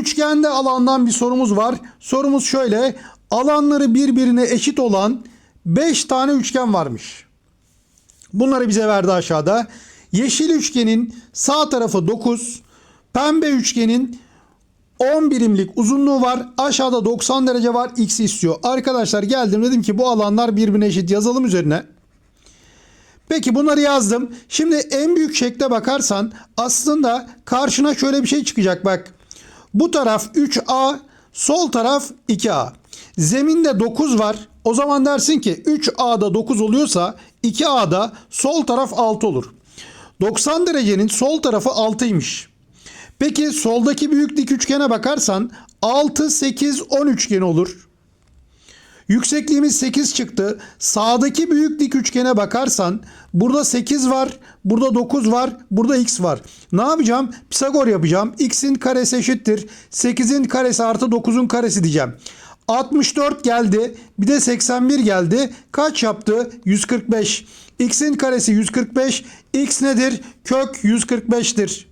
Üçgende alandan bir sorumuz var. Sorumuz şöyle. Alanları birbirine eşit olan 5 tane üçgen varmış. Bunları bize verdi aşağıda. Yeşil üçgenin sağ tarafı 9, pembe üçgenin 10 birimlik uzunluğu var. Aşağıda 90 derece var. X istiyor. Arkadaşlar geldim dedim ki bu alanlar birbirine eşit yazalım üzerine. Peki bunları yazdım. Şimdi en büyük şekle bakarsan aslında karşına şöyle bir şey çıkacak bak. Bu taraf 3A, sol taraf 2A. Zeminde 9 var. O zaman dersin ki 3A'da 9 oluyorsa 2A'da sol taraf 6 olur. 90 derecenin sol tarafı 6'ymış. Peki soldaki büyük dik üçgene bakarsan 6, 8, 10 üçgen olur. Yüksekliğimiz 8 çıktı. Sağdaki büyük dik üçgene bakarsan burada 8 var, burada 9 var, burada x var. Ne yapacağım? Pisagor yapacağım. x'in karesi eşittir. 8'in karesi artı 9'un karesi diyeceğim. 64 geldi. Bir de 81 geldi. Kaç yaptı? 145. x'in karesi 145. x nedir? Kök 145'tir.